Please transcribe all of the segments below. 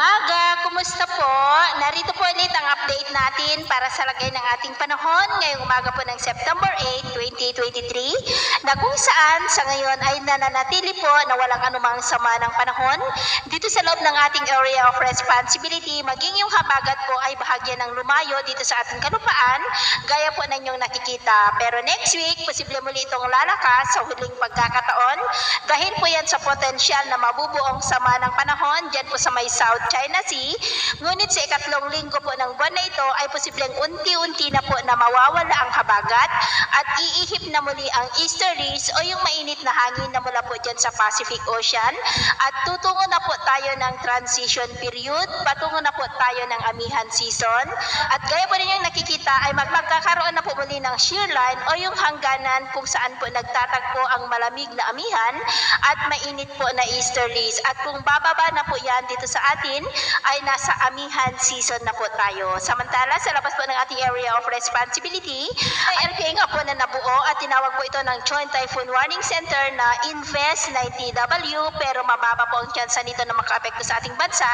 Bye, guys. Natin para sa lagay ng ating panahon ngayong umaga po ng September 8, 2023 na kung saan sa ngayon ay nananatili po na walang anumang sama ng panahon dito sa loob ng ating area of responsibility maging yung habagat po ay bahagya ng lumayo dito sa ating kalupaan gaya po na inyong nakikita. Pero next week, posible muli itong lalakas sa huling pagkakataon dahil po yan sa potensyal na mabubuong sama ng panahon dyan po sa may South China Sea. Ngunit sa ikatlong linggo po ng buwan na ito ay posibleng unti-unti na po na mawawala ang habagat at iihip na muli ang easterlies o yung mainit na hangin na mula po dyan sa Pacific Ocean. At tutungo na po tayo ng transition period, patungo na po tayo ng amihan season. At gaya po ninyong nakikita ay mag magkakaroon na po muli ng shear line o yung hangganan kung saan po nagtatagpo ang malamig na amihan at mainit po na easterlies at kung bababa na po yan dito sa atin ay nasa amihan season na po tayo. Samantala sa labas po ng ating area of responsibility ay LPA nga po na nabuo at tinawag po ito ng Joint Typhoon Warning Center na Invest 90W pero mababa po ang tsansa nito na makaapekto sa ating bansa.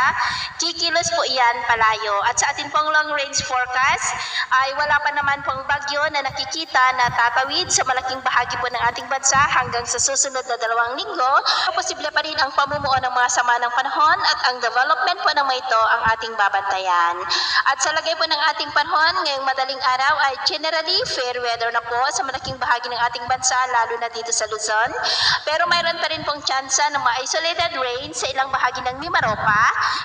Kikilos po yan palayo. At sa ating pong long range forecast ay wala pa naman pong bagyo na nakikita na tatawid sa malaking bahagi po ng ating bansa hanggang sa susunod na dalawang linggo. Posible pa rin ang pamumuo ng mga sama ng panahon at ang development po ng ito ang ating babantayan. At sa lagay po ng ating panahon ngayong madaling araw ay generally fair weather na po sa malaking bahagi ng ating bansa lalo na dito sa Luzon. Pero mayroon pa rin pong tsansa ng mga isolated rain sa ilang bahagi ng Mimaropa,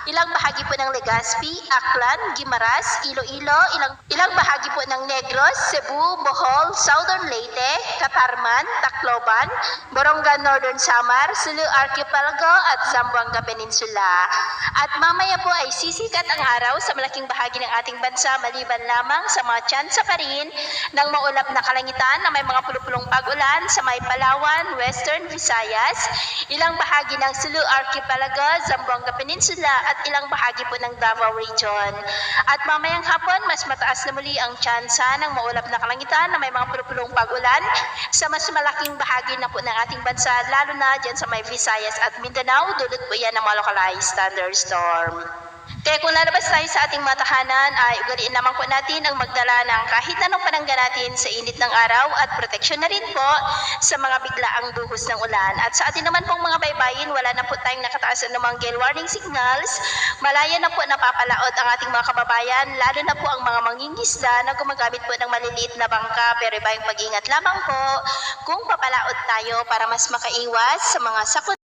ilang bahagi po ng Legazpi, Aklan, Gimaras, Iloilo, ilang, ilang bahagi po ng Negros, Cebu, Bohol, Southern Leyte, Catarman, Tacloban, Borongan, Northern Samar, Sulu Archipelago at Zamboanga Peninsula. At mamaya po ay sisikat ang araw sa malaking bahagi ng ating bansa maliban lamang sa mga tsansa pa rin ng maulap na kalangitan na may mga pulupulong pag-ulan sa may Palawan, Western Visayas, ilang bahagi ng Sulu Archipelago, Zamboanga Peninsula at ilang bahagi po ng Davao Region. At mamayang hapon, mas mataas na muli ang tsansa ng maulap na kalangitan na may mga pulupulong pag-ulan sa mas malaking bahagi na po ng ating bansa, lalo na dyan sa may Visayas at Mindanao, dulot po yan ng mga localized thunderstorm. Kaya kung lalabas tayo sa ating mga tahanan ay ugaliin naman po natin ang magdala ng kahit anong panangga natin sa init ng araw at proteksyon na rin po sa mga biglaang duhos ng ulan. At sa atin naman pong mga baybayin, wala na po tayong nakataas na mga gale warning signals. Malaya na po napapalaot ang ating mga kababayan, lalo na po ang mga mangingisda na gumagamit po ng maliliit na bangka pero iba yung pag-ingat lamang po kung papalaot tayo para mas makaiwas sa mga sakot